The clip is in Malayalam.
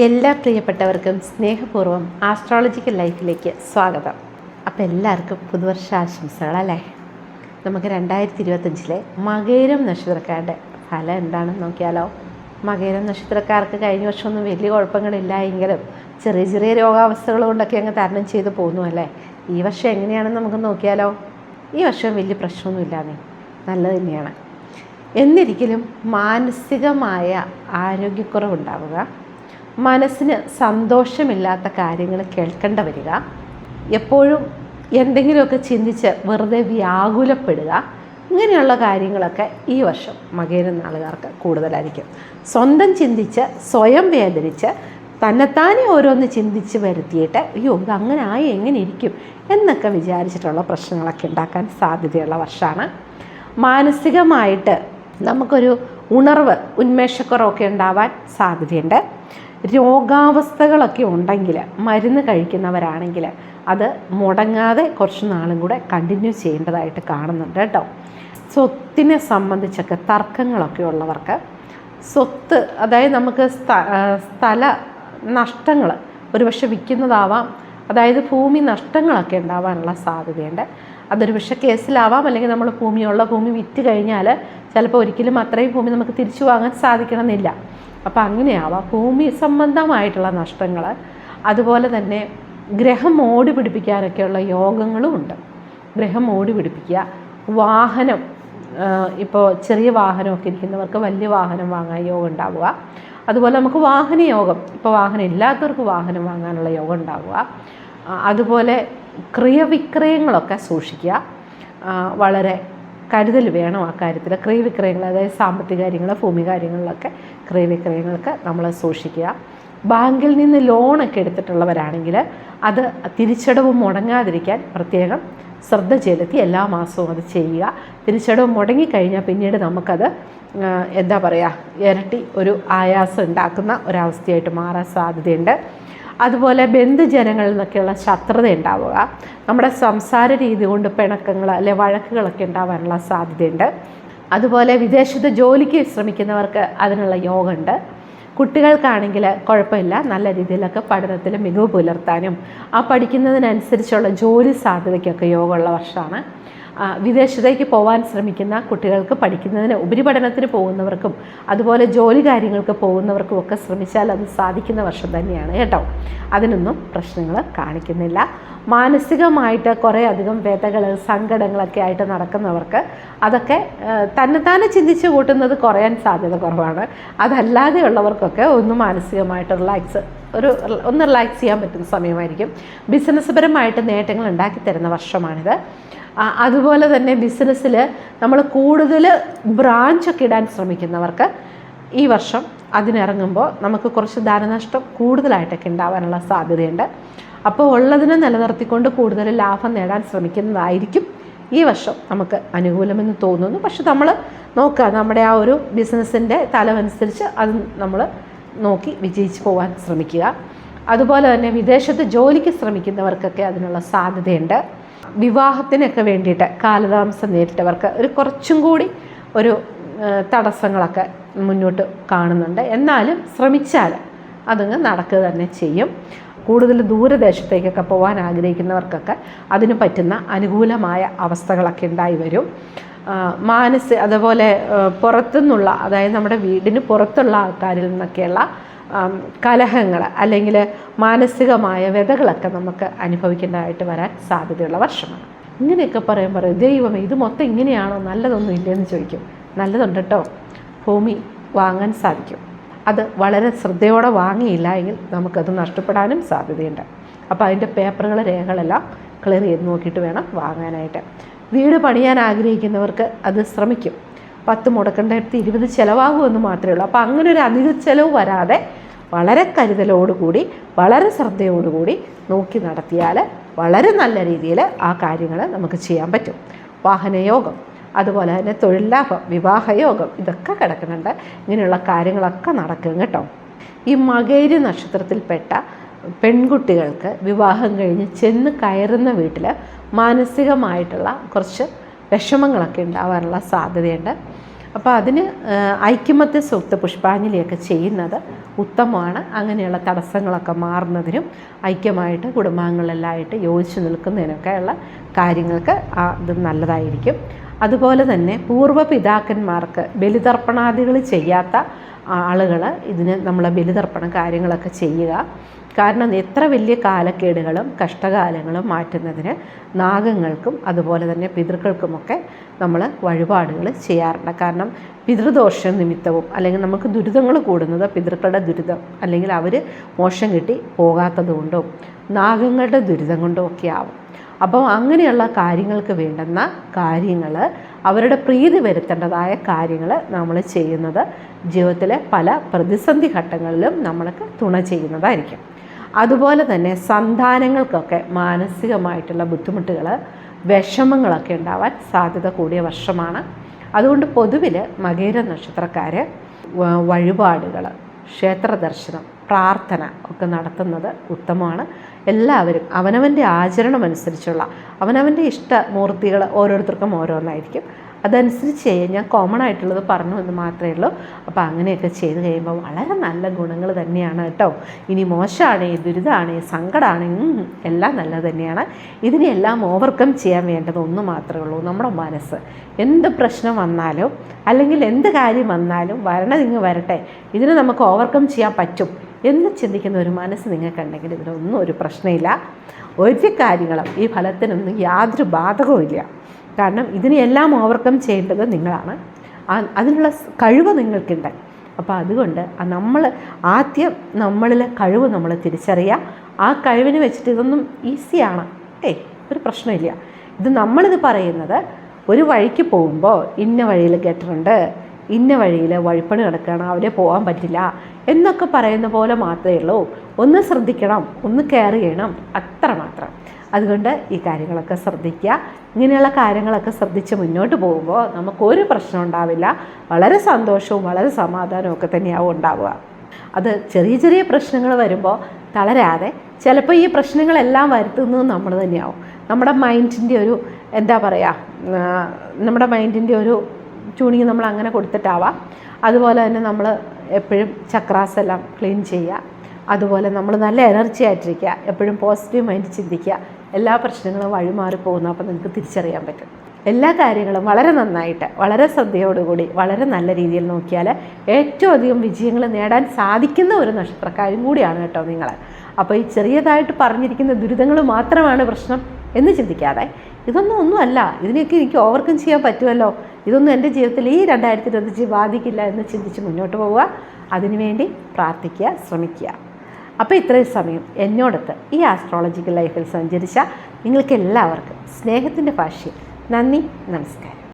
എല്ലാ പ്രിയപ്പെട്ടവർക്കും സ്നേഹപൂർവം ആസ്ട്രോളജിക്കൽ ലൈഫിലേക്ക് സ്വാഗതം. അപ്പോൾ എല്ലാവർക്കും പുതുവർഷ ആശംസകളല്ലേ നമുക്ക് രണ്ടായിരത്തി ഇരുപത്തഞ്ചിലെ മകേരം നക്ഷത്രക്കാരുടെ ഫലം എന്താണെന്ന് നോക്കിയാലോ? മകേരം നക്ഷത്രക്കാർക്ക് കഴിഞ്ഞ വർഷമൊന്നും വലിയ കുഴപ്പങ്ങളില്ല. എങ്കിലും ചെറിയ ചെറിയ രോഗാവസ്ഥകൾ കൊണ്ടൊക്കെ അങ്ങ് തരണം ചെയ്ത് പോകുന്നു അല്ലേ? ഈ വർഷം എങ്ങനെയാണെന്ന് നമുക്ക് നോക്കിയാലോ? ഈ വർഷം വലിയ പ്രശ്നമൊന്നുമില്ലാന്നേ. നല്ലത് തന്നെയാണ്. എന്നിരിക്കലും മാനസികമായ ആരോഗ്യക്കുറവുണ്ടാവുക. മനസ്സിന് സന്തോഷമില്ലാത്ത കാര്യങ്ങൾ കേൾക്കേണ്ട വരിക. എപ്പോഴും എന്തെങ്കിലുമൊക്കെ ചിന്തിച്ച് വെറുതെ വ്യാകുലപ്പെടുക. ഇങ്ങനെയുള്ള കാര്യങ്ങളൊക്കെ ഈ വർഷം മകേര നാളുകാർക്ക് കൂടുതലായിരിക്കും. സ്വന്തം ചിന്തിച്ച് സ്വയം വേദനിച്ച് തന്നെത്താനെ ഓരോന്ന് ചിന്തിച്ച് വരുത്തിയിട്ട് അയ്യോ ഇത് അങ്ങനെ ആയി എങ്ങനെ ഇരിക്കും? എന്നൊക്കെ വിചാരിച്ചിട്ടുള്ള പ്രശ്നങ്ങളൊക്കെ ഉണ്ടാക്കാൻ സാധ്യതയുള്ള വർഷമാണ്. മാനസികമായിട്ട് നമുക്കൊരു ഉണർവ് ഉന്മേഷക്കുറവൊക്കെ ഉണ്ടാവാൻ സാധ്യതയുണ്ട്. രോഗാവസ്ഥകളൊക്കെ ഉണ്ടെങ്കിൽ മരുന്ന് കഴിക്കുന്നവരാണെങ്കിൽ അത് മുടങ്ങാതെ കുറച്ച് നാളും കൂടെ കണ്ടിന്യൂ ചെയ്യേണ്ടതായിട്ട് കാണുന്നുണ്ട് കേട്ടോ. സ്വത്തിനെ സംബന്ധിച്ചൊക്കെ തർക്കങ്ങളൊക്കെ ഉള്ളവർക്ക് സ്വത്ത് അതായത് നമുക്ക് സ്ഥ- സ്ഥല നഷ്ടങ്ങൾ ഒരുപക്ഷെ വിൽക്കുന്നതാവാം അതായത് ഭൂമി നഷ്ടങ്ങളൊക്കെ ഉണ്ടാവാനുള്ള സാധ്യതയുണ്ട്. അതൊരു പക്ഷേ കേസിലാവാം അല്ലെങ്കിൽ നമ്മൾ ഭൂമിയുള്ള ഭൂമി വിറ്റ് കഴിഞ്ഞാൽ ചിലപ്പോൾ ഒരിക്കലും അത്രയും ഭൂമി നമുക്ക് തിരിച്ചു വാങ്ങാൻ സാധിക്കണമെന്നില്ല. അപ്പോൾ അങ്ങനെയാവാം. ഭൂമി സംബന്ധമായിട്ടുള്ള നഷ്ടങ്ങൾ അതുപോലെ തന്നെ ഗ്രഹം ഓടി പിടിപ്പിക്കാനൊക്കെയുള്ള യോഗങ്ങളും ഉണ്ട്. ഗ്രഹം ഓടി പിടിപ്പിക്കുക വാഹനം ഇപ്പോൾ ചെറിയ വാഹനമൊക്കെ ഇരിക്കുന്നവർക്ക് വലിയ വാഹനം വാങ്ങാൻ യോഗം ഉണ്ടാവുക. അതുപോലെ നമുക്ക് വാഹന യോഗം ഇപ്പോൾ വാഹനം ഇല്ലാത്തവർക്ക് വാഹനം വാങ്ങാനുള്ള യോഗം ഉണ്ടാവുക. അതുപോലെ ക്രിയവിക്രയങ്ങളൊക്കെ സൂക്ഷിക്കുക. വളരെ കരുതൽ വേണം ആ കാര്യത്തിൽ. ക്രയവിക്രയങ്ങൾ അതായത് സാമ്പത്തിക കാര്യങ്ങൾ ഭൂമി കാര്യങ്ങളിലൊക്കെ ക്രയവിക്രയങ്ങൾക്ക് നമ്മൾ സൂക്ഷിക്കുക. ബാങ്കിൽ നിന്ന് ലോണൊക്കെ എടുത്തിട്ടുള്ളവരാണെങ്കിൽ അത് തിരിച്ചടവ് മുടങ്ങാതിരിക്കാൻ പ്രത്യേകം ശ്രദ്ധ ചെലുത്തി എല്ലാ മാസവും അത് ചെയ്യുക. തിരിച്ചടവ് മുടങ്ങിക്കഴിഞ്ഞാൽ പിന്നീട് നമുക്കത് എന്താ പറയുക ഇരട്ടി ഒരു ആയാസം ഉണ്ടാക്കുന്ന ഒരവസ്ഥയായിട്ട് മാറാൻ സാധ്യതയുണ്ട്. അതുപോലെ ബന്ധുജനങ്ങളിൽ നിന്നൊക്കെയുള്ള ശത്രുത ഉണ്ടാവുക. നമ്മുടെ സംസാര രീതി കൊണ്ട് പിണക്കങ്ങൾ അല്ലെ വഴക്കുകളൊക്കെ ഉണ്ടാവാനുള്ള സാധ്യതയുണ്ട്. അതുപോലെ വിദേശത്ത് ജോലിക്ക് ശ്രമിക്കുന്നവർക്ക് അതിനുള്ള യോഗമുണ്ട്. കുട്ടികൾക്കാണെങ്കിൽ കുഴപ്പമില്ല. നല്ല രീതിയിലൊക്കെ പഠനത്തിൽ മികവ് പുലർത്താനും ആ പഠിക്കുന്നതിനനുസരിച്ചുള്ള ജോലി സാധ്യതയ്ക്കൊക്കെ യോഗമുള്ള വർഷമാണ്. വിദേശത്തേക്ക് പോകാൻ ശ്രമിക്കുന്ന കുട്ടികൾക്ക് പഠിക്കുന്നതിന് ഉപരിപഠനത്തിന് പോകുന്നവർക്കും അതുപോലെ ജോലി കാര്യങ്ങൾക്ക് പോകുന്നവർക്കും ഒക്കെ ശ്രമിച്ചാൽ അത് സാധിക്കുന്ന വർഷം തന്നെയാണ് കേട്ടോ. അതിനൊന്നും പ്രശ്നങ്ങൾ കാണിക്കുന്നില്ല. മാനസികമായിട്ട് കുറേ അധികം വ്യതകൾ സങ്കടങ്ങളൊക്കെ ആയിട്ട് നടക്കുന്നവർക്ക് അതൊക്കെ തന്നെത്താനെ ചിന്തിച്ച് കൂട്ടുന്നത് കുറയാൻ സാധ്യത കുറവാണ്. അതല്ലാതെയുള്ളവർക്കൊക്കെ ഒന്ന് മാനസികമായിട്ട് റിലാക്സ് ഒരു ഒന്ന് റിലാക്സ് ചെയ്യാൻ പറ്റുന്ന സമയമായിരിക്കും. ബിസിനസ് പരമായിട്ട് നേട്ടങ്ങൾ ഉണ്ടാക്കി തരുന്ന വർഷമാണിത്. അതുപോലെ തന്നെ ബിസിനസ്സിൽ നമ്മൾ കൂടുതൽ ബ്രാഞ്ചൊക്കെ ഇടാൻ ശ്രമിക്കുന്നവർക്ക് ഈ വർഷം അതിനിറങ്ങുമ്പോൾ നമുക്ക് കുറച്ച് ധനനഷ്ടം കൂടുതലായിട്ടൊക്കെ ഉണ്ടാവാനുള്ള സാധ്യതയുണ്ട്. അപ്പോൾ ഉള്ളതിനെ നിലനിർത്തിക്കൊണ്ട് കൂടുതൽ ലാഭം നേടാൻ ശ്രമിക്കുന്നതായിരിക്കും ഈ വർഷം നമുക്ക് അനുകൂലമെന്ന് തോന്നുന്നു. പക്ഷെ നമ്മൾ നോക്കുക നമ്മുടെ ആ ഒരു ബിസിനസ്സിന്റെ തലമനുസരിച്ച് അത് നമ്മൾ നോക്കി വിജയിച്ച് പോകാൻ ശ്രമിക്കുക. അതുപോലെ തന്നെ വിദേശത്ത് ജോലിക്ക് ശ്രമിക്കുന്നവർക്കൊക്കെ അതിനുള്ള സാധ്യതയുണ്ട്. വിവാഹത്തിനൊക്കെ വേണ്ടിയിട്ട് കാലതാമസം നേരിട്ടവർക്ക് ഒരു കുറച്ചും കൂടി ഒരു തടസ്സങ്ങളൊക്കെ മുന്നോട്ട് കാണുന്നുണ്ട്. എന്നാലും ശ്രമിച്ചാൽ അതങ്ങ് നടക്കുക തന്നെ ചെയ്യും. കൂടുതൽ ദൂരദേശത്തേക്കൊക്കെ പോകാൻ ആഗ്രഹിക്കുന്നവർക്കൊക്കെ അതിന് പറ്റുന്ന അനുകൂലമായ അവസ്ഥകളൊക്കെ ഉണ്ടായി വരും. മാനസ് അതുപോലെ പുറത്തുനിന്നുള്ള അതായത് നമ്മുടെ വീടിന് പുറത്തുള്ള ആൾക്കാരിൽ നിന്നൊക്കെയുള്ള കലഹങ്ങൾ അല്ലെങ്കിൽ മാനസികമായ വ്യതകളൊക്കെ നമുക്ക് അനുഭവിക്കേണ്ടതായിട്ട് വരാൻ സാധ്യതയുള്ള വർഷമാണ്. ഇങ്ങനെയൊക്കെ പറയാൻ പറയും ദൈവമേ ഇത് മൊത്തം ഇങ്ങനെയാണോ? നല്ലതൊന്നും ഇല്ലെന്ന് ചോദിക്കും. നല്ലതുണ്ട് കേട്ടോ ഭൂമി വാങ്ങാൻ സാധിക്കും. അത് വളരെ ശ്രദ്ധയോടെ വാങ്ങിയില്ല എങ്കിൽ നമുക്കത് നഷ്ടപ്പെടാനും സാധ്യതയുണ്ട്. അപ്പോൾ അതിന്റെ പേപ്പറുകൾ രേഖകളെല്ലാം ക്ലിയർ ചെയ്ത് നോക്കിയിട്ട് വേണം വാങ്ങാനായിട്ട്. വീട് പണിയാൻ ആഗ്രഹിക്കുന്നവർക്ക് അത് ശ്രമിക്കും. പത്ത് മുടക്കേണ്ടടുത്ത് ഇരുപത് ചിലവാകുമെന്ന് മാത്രമേ ഉള്ളൂ. അപ്പോൾ അങ്ങനെ ഒരു അധിക ചിലവ് വരാതെ വളരെ കരുതലോടുകൂടി വളരെ ശ്രദ്ധയോടുകൂടി നോക്കി നടത്തിയാൽ വളരെ നല്ല രീതിയിൽ ആ കാര്യങ്ങൾ നമുക്ക് ചെയ്യാൻ പറ്റും. വാഹനയോഗം അതുപോലെ തന്നെ തൊഴിലാഭം വിവാഹയോഗം ഇതൊക്കെ കിടക്കുന്നുണ്ട്. ഇങ്ങനെയുള്ള കാര്യങ്ങളൊക്കെ നടക്കും കേട്ടോ. ഈ മകേരി നക്ഷത്രത്തിൽപ്പെട്ട പെൺകുട്ടികൾക്ക് വിവാഹം കഴിഞ്ഞ് ചെന്ന് കയറുന്ന വീട്ടിൽ മാനസികമായിട്ടുള്ള കുറച്ച് വിഷമങ്ങളൊക്കെ ഉണ്ടാവാനുള്ള സാധ്യതയുണ്ട്. അപ്പോൾ അതിന് ഐക്യമത്യ സൂക്ത പുഷ്പാഞ്ജലിയൊക്കെ ചെയ്യുന്നത് ഉത്തമമാണ്. അങ്ങനെയുള്ള തടസ്സങ്ങളൊക്കെ മാറുന്നതിനും ഐക്യമായിട്ട് കുടുംബാംഗങ്ങളെല്ലാമായിട്ട് യോജിച്ച് നിൽക്കുന്നതിനൊക്കെയുള്ള കാര്യങ്ങൾക്ക് അത് നല്ലതായിരിക്കും. അതുപോലെ തന്നെ പൂർവ പിതാക്കന്മാർക്ക് ബലിതർപ്പണാദികൾ ചെയ്യാത്ത ആളുകൾ ഇതിന് നമ്മൾ ബലിതർപ്പണ കാര്യങ്ങളൊക്കെ ചെയ്യുക. കാരണം എത്ര വലിയ കാലക്കേടുകളും കഷ്ടകാലങ്ങളും മാറ്റുന്നതിന് നാഗങ്ങൾക്കും അതുപോലെ തന്നെ പിതൃക്കൾക്കുമൊക്കെ നമ്മൾ വഴിപാടുകൾ ചെയ്യാറുണ്ട്. കാരണം പിതൃദോഷ നിമിത്തവും അല്ലെങ്കിൽ നമുക്ക് ദുരിതങ്ങൾ കൂടുന്നത് പിതൃക്കളുടെ ദുരിതം അല്ലെങ്കിൽ അവർ മോശം കിട്ടി പോകാത്തത് കൊണ്ടും നാഗങ്ങളുടെ ദുരിതം കൊണ്ടും ഒക്കെ ആവും. അപ്പോൾ അങ്ങനെയുള്ള കാര്യങ്ങൾക്ക് വേണ്ടുന്ന കാര്യങ്ങൾ അവരുടെ പ്രീതി വരുത്തേണ്ടതായ കാര്യങ്ങൾ നമ്മൾ ചെയ്യുന്നത് ജീവിതത്തിലെ പല പ്രതിസന്ധി ഘട്ടങ്ങളിലും നമ്മൾക്ക് തുണ ചെയ്യുന്നതായിരിക്കും. അതുപോലെ തന്നെ സന്താനങ്ങൾക്കൊക്കെ മാനസികമായിട്ടുള്ള ബുദ്ധിമുട്ടുകൾ വിഷമങ്ങളൊക്കെ ഉണ്ടാവാൻ സാധ്യത കൂടിയ വർഷമാണ്. അതുകൊണ്ട് പൊതുവിൽ മകേര നക്ഷത്രക്കാർ വഴിപാടുകൾ ക്ഷേത്ര ദർശനം പ്രാർത്ഥന ഒക്കെ നടത്തുന്നത് ഉത്തമമാണ്. എല്ലാവരും അവനവന്റെ ആചരണം അനുസരിച്ചുള്ള അവനവന്റെ ഇഷ്ടമൂർത്തികൾ ഓരോരുത്തർക്കും ഓരോന്നായിരിക്കും. അതനുസരിച്ച് ഞാൻ കോമൺ ആയിട്ടുള്ളത് പറഞ്ഞു എന്ന് മാത്രമേ ഉള്ളൂ. അപ്പോൾ അങ്ങനെയൊക്കെ ചെയ്ത് കഴിയുമ്പോൾ വളരെ നല്ല ഗുണങ്ങൾ തന്നെയാണ് കേട്ടോ. ഇനി മോശമാണ് ദുരിതമാണ് സങ്കടമാണ് എല്ലാം നല്ലത് തന്നെയാണ്. ഇതിനെല്ലാം ഓവർകം ചെയ്യാൻ വേണ്ടത് ഒന്ന് മാത്രമേ ഉള്ളൂ. നമ്മുടെ മനസ്സ്. എന്ത് പ്രശ്നം വന്നാലും അല്ലെങ്കിൽ എന്ത് കാര്യം വന്നാലും വരണതിങ്ങ് വരട്ടെ. ഇതിനെ നമുക്ക് ഓവർകം ചെയ്യാൻ പറ്റും എന്ന് ചിന്തിക്കുന്ന ഒരു മനസ്സ് നിങ്ങൾക്കുണ്ടെങ്കിൽ ഇതിനൊന്നും ഒരു പ്രശ്നമില്ല. ഒരു കാര്യങ്ങളും ഈ ഫലത്തിനൊന്നും യാതൊരു ബാധകവും ഇല്ല കാരണം ഇതിനെയെല്ലാം ഓവർകം ചെയ്യേണ്ടത് നിങ്ങളാണ്. അതിനുള്ള കഴിവ് നിങ്ങൾക്കുണ്ട്. അപ്പോൾ അതുകൊണ്ട് നമ്മൾ ആദ്യം നമ്മളിലെ കഴിവ് നമ്മൾ തിരിച്ചറിയുക. ആ കഴിവിന് വെച്ചിട്ട് ഇതൊന്നും ഈസിയാണ്. ഏയ് ഒരു പ്രശ്നമില്ല. ഇത് നമ്മളിത് പറയുന്നത് ഒരു വഴിക്ക് പോകുമ്പോൾ ഇന്ന വഴിയിൽ ഗട്ടറുണ്ട് ഇന്ന വഴിയിൽ വഴിപ്പണി നടക്കണം അവിടെ പോകാൻ പറ്റില്ല എന്നൊക്കെ പറയുന്ന പോലെ മാത്രമേ ഉള്ളൂ. ഒന്ന് ശ്രദ്ധിക്കണം ഒന്ന് കെയർ ചെയ്യണം അത്ര മാത്രം. അതുകൊണ്ട് ഈ കാര്യങ്ങളൊക്കെ ശ്രദ്ധിക്കുക. ഇങ്ങനെയുള്ള കാര്യങ്ങളൊക്കെ ശ്രദ്ധിച്ച് മുന്നോട്ട് പോകുമ്പോൾ നമുക്കൊരു പ്രശ്നം ഉണ്ടാവില്ല. വളരെ സന്തോഷവും വളരെ സമാധാനവും ഒക്കെ തന്നെയാവും ഉണ്ടാവുക. അത് ചെറിയ ചെറിയ പ്രശ്നങ്ങൾ വരുമ്പോൾ തളരാതെ ചിലപ്പോൾ ഈ പ്രശ്നങ്ങളെല്ലാം വരുത്തുന്നത് നമ്മൾ തന്നെയാവും. നമ്മുടെ മൈൻഡിന്റെ ഒരു എന്താ പറയുക നമ്മുടെ മൈൻഡിന്റെ ഒരു ട്യൂണിങ് നമ്മൾ അങ്ങനെ കൊടുത്തിട്ടാവാം. അതുപോലെ തന്നെ നമ്മൾ എപ്പോഴും ചക്രാസ് എല്ലാം ക്ലീൻ ചെയ്യുക. അതുപോലെ നമ്മൾ നല്ല എനർജി ആയിട്ടിരിക്കുക. എപ്പോഴും പോസിറ്റീവ് മൈൻഡ് ചിന്തിക്കുക. എല്ലാ പ്രശ്നങ്ങളും വഴിമാറി പോകുന്നു അപ്പോൾ നിങ്ങൾക്ക് തിരിച്ചറിയാൻ പറ്റും. എല്ലാ കാര്യങ്ങളും വളരെ നന്നായിട്ട് വളരെ ശ്രദ്ധയോടുകൂടി വളരെ നല്ല രീതിയിൽ നോക്കിയാൽ ഏറ്റവും അധികം വിജയങ്ങൾ നേടാൻ സാധിക്കുന്ന ഒരു നക്ഷത്രക്കാരും കൂടിയാണ് കേട്ടോ നിങ്ങൾ. അപ്പോൾ ഈ ചെറിയതായിട്ട് പറഞ്ഞിരിക്കുന്ന ദുരിതങ്ങൾ മാത്രമാണ് പ്രശ്നം എന്ന് ചിന്തിക്കാതെ ഇതൊന്നും ഒന്നുമല്ല ഇതിനെയൊക്കെ എനിക്ക് ഓവർകം ചെയ്യാൻ പറ്റുമല്ലോ. ഇതൊന്നും എന്റെ ജീവിതത്തിൽ ഈ രണ്ടായിരത്തി ഇരുപത്തഞ്ച് ബാധിക്കില്ല എന്ന് ചിന്തിച്ച് മുന്നോട്ട് പോവുക. അതിനുവേണ്ടി പ്രാർത്ഥിക്കുക ശ്രമിക്കുക. അപ്പോൾ ഇത്രയും സമയം എന്നോടൊത്ത് ഈ ആസ്ട്രോളജിക്കൽ ലൈഫിൽ സഞ്ചരിച്ച നിങ്ങൾക്ക് എല്ലാവർക്കും സ്നേഹത്തിന്റെ ഭാഷയിൽ നന്ദി നമസ്കാരം.